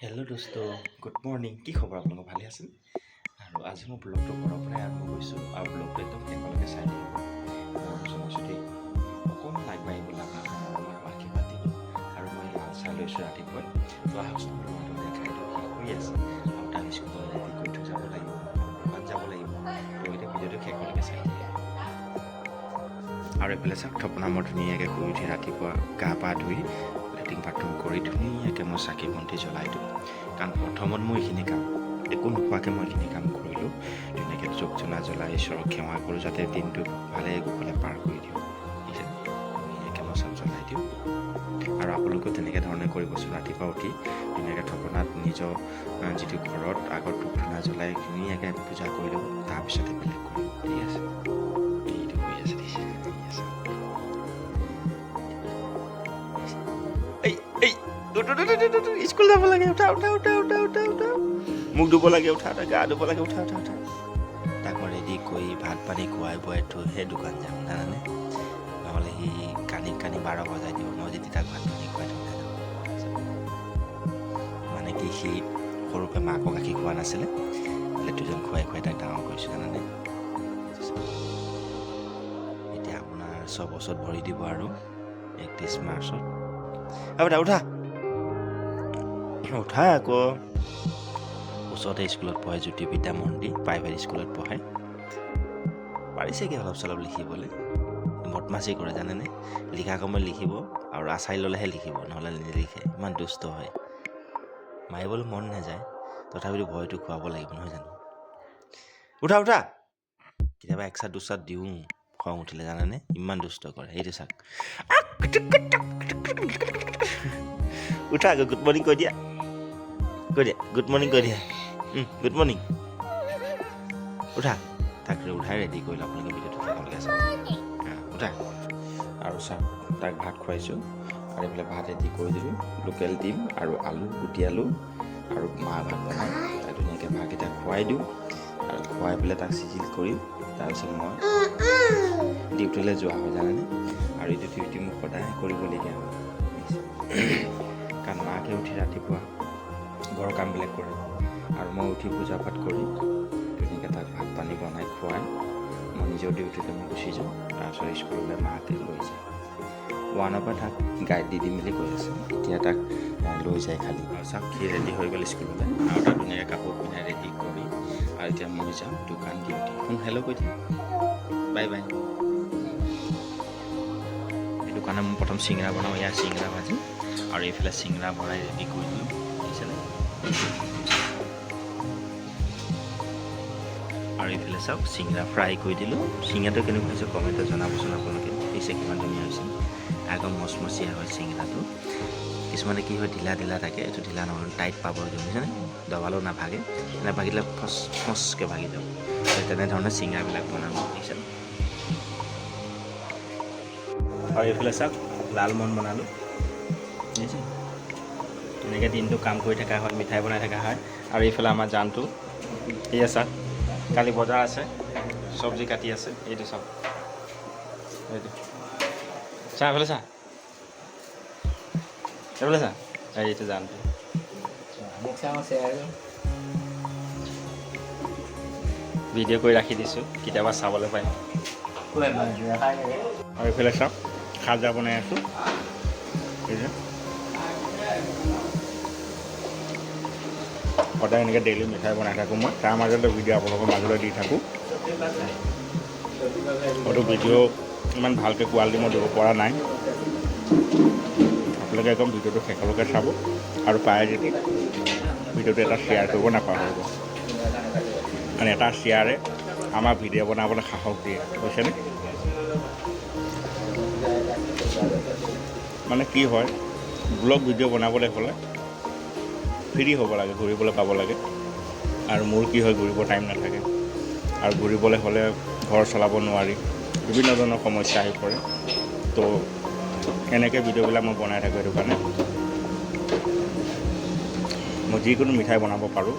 Hello' দোস্ত good morning কি খবৰ আপোনালোকৰ? ভালে আছে আৰু আজি মই ব্লগটো ঘৰৰ পৰাই আৰম্ভ কৰিছোঁ আৰু ব্লগটো একদম শেষলৈকে চাই আৰু জনাইছোঁ দেই। অকণমান আগবাঢ়িবলৈ আপোনালোকৰ মৰমৰ আশীৰ্বাদ দিব আৰু মই চাহ লৈছোঁ ৰাতিপুৱাই। তো আহকচোন শুই আছে। আৰু তাৰ স্কুললৈ ৰেডি থৈ যাব লাগিব দোকান যাব লাগিব। তো এতিয়া ভিডিঅ'টো শেষলৈকে চাই থাকিব আৰু এইফালে চাওক, থপনা মই ধুনীয়াকৈ শুই উঠি ৰাতিপুৱা গা পা ধুই লেট্ৰিন বাথৰুম কৰি ধুনীয়াকৈ মই চাকি বন্তি জ্বলাই দিওঁ কাৰণ প্ৰথমত মই এইখিনি কাম, একো নোখোৱাকৈ মই এইখিনি কাম কৰিলোঁ। ধুনীয়াকৈ চুক জ্বলা জ্বলাই ঈশ্বৰক সেৱা কৰোঁ যাতে দিনটো ভালে কুশলে পাৰ কৰি দিওঁ। ধুনীয়াকৈ মই চব জ্বলাই দিওঁ। আৰু আপোনালোকেও তেনেকৈ ধৰণে কৰিবচোন ৰাতিপুৱা উঠি ধুনীয়াকৈ থপনাত নিজৰ যিটো ঘৰত আগত ধূপ ধূনা জ্বলাই ধুনীয়াকৈ পূজা কৰি ল'ব, তাৰপিছতে বেলেগ ঠিক আছে? এইটো আছে আছে। এই এই স্কুল যাব লাগে, উঠা উঠা উঠা উঠা উঠা উঠা। মুখ ধুব লাগে, উঠা উঠা, গা ধুব লাগে, উঠা উঠা উঠা। তাক ৰেডি কৰি ভাত পানী খুৱাই বুৱাই থৈ সেই দোকান যাম জানানে নহ'লে সি কানি কানি বাৰ বজাই দিব মই যদি তাক ভাত পানী খুৱাই থৈ মানে কি সি সৰুকৈ মাকক গাখীৰ খোৱা নাছিলে? লেটুজন খুৱাই খুৱাই তাক ডাঙৰ কৰিছোঁ জানানে এতিয়া আপোনাৰ ছবছৰত ভৰি দিব আৰু একত্ৰিছ মাৰ্চত। আৰু উঠা উঠা উঠা আকৌ ওচৰতে স্কুলত পঢ়ে জ্যোতি বিদ্যা মন্দিৰ প্ৰাইভেট স্কুলত পঢ়ে পাৰিছেগৈ অলপ চলপ লিখিবলৈ বদমাচি কৰে জানেনে লিখা সময়ত লিখিব আৰু আচাৰি ল'লেহে লিখিব নহ'লে নিলিখে। ইমান দুষ্ট হয়। মাৰিবলৈ মন নাযায় তথাপিতো ভয়টো খুৱাব লাগিব নহয় জানো? উঠা উঠা। কেতিয়াবা এক চাট দুচাট দিওঁ খং উঠিলে জানেনে ইমান দুষ্ট কৰে সেইটো চাওক উঠা আকৌ গুড মৰ্ণিং কৈ দিয়া কৈ দিয়া গুড মৰ্ণিং কৈ দিয়া গুড মৰ্ণিং উঠা তাক উঠাই ৰেডি কৰিলোঁ আপোনালোকে ভিডিঅ'টো চাওক হা, উঠা আৰু চাওক তাক ভাত খুৱাইছোঁ আৰু এইফালে ভাত ৰেডি কৰি দিলোঁ লোকেল ডিম আৰু আলু গুটি আলু আৰু মাৰ ভাত বনাই তাক ধুনীয়াকৈ ভাতকেইটা খুৱাই দিওঁ আৰু খুৱাই পেলাই তাক চিজিল কৰি তাৰপিছত মই ডিউটিলৈ যোৱা হয় জানেনে আৰু এইটো ডিউটি মোক সদায় কৰিবলগীয়া হয়। কাৰণ মাকে উঠি ৰাতিপুৱা ঘৰৰ কামবিলাক কৰে। আৰু মই উঠি পূজা পাঠ কৰি ধুনীয়াকৈ তাক ভাত পানী বনাই খুৱাই মই নিজৰ ডিউটিলৈ মই গুচি যাওঁ। তাৰপিছত স্কুললৈ মাকে লৈ যায়। ওৱানৰ পৰা তাক গাইড দি দিম বুলি কৈ আছে। এতিয়া তাক লৈ যায় খালি। আৰু চাওক, সি ৰেডি হৈ গ'ল স্কুললৈ। আৰু তাক ধুনীয়াকৈ কাপোৰ পিন্ধাই ৰেডি কৰি আৰু এতিয়া মই যাওঁ দোকান ডিউটি হেল্ল' কৈ দিম। বাই বাই মই প্ৰথম চিঙৰা বনাওঁ, ইয়াৰ চিঙৰা ভাজি আৰু এইফালে চিঙৰা বনাই ৰেডি কৰি দিলোঁ দেখিছেনে আৰু এইফালে চাওক, চিঙৰা ফ্ৰাই কৰি দিলোঁ। চিঙৰাটো কেনেকুৱা হৈছে কমেণ্টত জনাবচোন আপোনালোকে পিছে কিমান ধুনীয়া হৈছে। একদম মচমচীয়া হয় চিঙৰাটো। কিছুমানে কি হয়, ঢিলা ঢিলা থাকে, এইটো ঢিলা নহয়, টাইট পাব বুজিছেনে দবালেও নাভাগে এনে ভাগিলে ফচ, ফচকৈ ভাগি যাব। তেনেধৰণে চিঙৰাবিলাক বনাব দেখিছেনে আৰু এইফালে চাওক লালমোহন বনালোঁ। বুজিছে তেনেকৈ দিনটো কাম কৰি থকা হয় মিঠাই বনাই থকা হয়। আৰু এইফালে আমাৰ জানটো এয়া চাওক কালি বজাৰ আছে চব্জি কাটি আছে এইটো চাওক। এইটো। চা এইফালে চা এইফালে চা এই এইটো জানটো। ভিডিঅ' কৰি ৰাখি দিছোঁ কেতিয়াবা চাবলৈ পাৰিম। আৰু এইফালে চাওক খাজা বনাই যে। সদায় এনেকৈ ডেইলি মিঠাই বনাই থাকোঁ মই। তাৰ মাজতে ভিডিঅ' আপোনালোকৰ মাজলৈ দি থাকোঁ। হয়তো ভিডিঅ' ইমান ভালকৈ কোৱালিটি মই দিব পৰা নাই। আপোনালোকে একদম ভিডিঅ'টো শেষলৈকে চাব। আৰু পাৰে যদি ভিডিঅ'টো এটা শ্বেয়াৰ কৰিব নাপাহৰিব। মানে এটা শ্বেয়াৰে আমাৰ ভিডিঅ' বনাবলৈ সাহস দিয়ে। বুজিছেনে? মানে কি হয় ব্লগ ভিডিঅ' বনাবলৈ হ'লে ফ্ৰী হ'ব লাগে, ঘূৰিবলৈ পাব লাগে। আৰু মোৰ কি হয়, ঘূৰিব টাইম নাথাকে। আৰু ঘূৰিবলৈ হ'লে ঘৰ চলাব নোৱাৰি, বিভিন্ন ধৰণৰ সমস্যা আহি পৰে। তো এনেকৈ ভিডিঅ'বিলাক মই বনাই থাকোঁ সেইটো কাৰণে। মই যিকোনো মিঠাই বনাব পাৰোঁ।